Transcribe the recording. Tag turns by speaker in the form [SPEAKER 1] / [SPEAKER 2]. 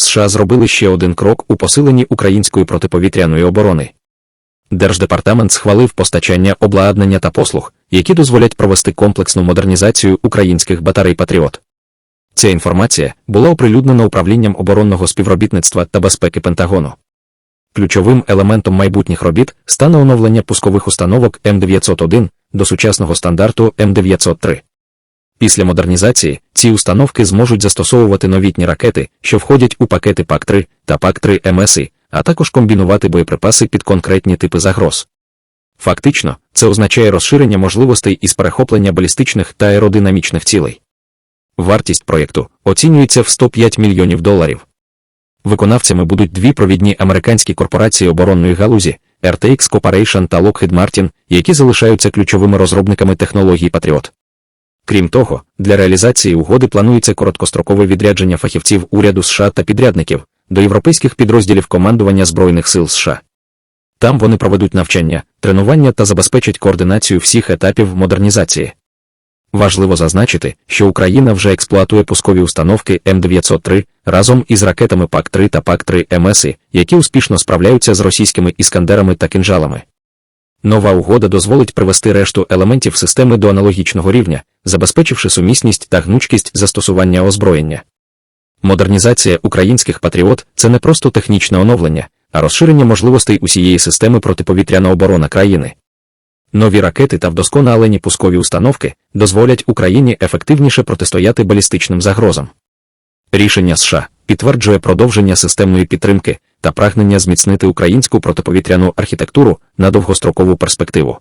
[SPEAKER 1] США зробили ще один крок у посиленні української протиповітряної оборони. Держдепартамент схвалив постачання обладнання та послуг, які дозволять провести комплексну модернізацію українських батарей Патріот. Ця інформація була оприлюднена управлінням оборонного співробітництва та безпеки Пентагону. Ключовим елементом майбутніх робіт стане оновлення пускових установок М901 до сучасного стандарту М903. Після модернізації ці установки зможуть застосовувати новітні ракети, що входять у пакети ПАК-3 та ПАК-3 МСІ, а також комбінувати боєприпаси під конкретні типи загроз. Фактично, це означає розширення можливостей із перехоплення балістичних та аеродинамічних цілей. Вартість проєкту оцінюється в 105 мільйонів доларів. Виконавцями будуть дві провідні американські корпорації оборонної галузі RTX Corporation та Lockheed Martin, які залишаються ключовими розробниками технологій Patriot. Крім того, для реалізації угоди планується короткострокове відрядження фахівців уряду США та підрядників до європейських підрозділів командування Збройних сил США. Там вони проведуть навчання, тренування та забезпечать координацію всіх етапів модернізації. Важливо зазначити, що Україна вже експлуатує пускові установки М903 разом із ракетами ПАК-3 та ПАК-3 МСІ, які успішно справляються з російськими іскандерами та кинжалами. Нова угода дозволить привести решту елементів системи до аналогічного рівня, забезпечивши сумісність та гнучкість застосування озброєння. Модернізація українських патріот це не просто технічне оновлення, а розширення можливостей усієї системи протиповітряна оборона країни. Нові ракети та вдосконалені пускові установки дозволять Україні ефективніше протистояти балістичним загрозам. Рішення США підтверджує продовження системної підтримки та прагнення зміцнити українську протиповітряну архітектуру на довгострокову перспективу.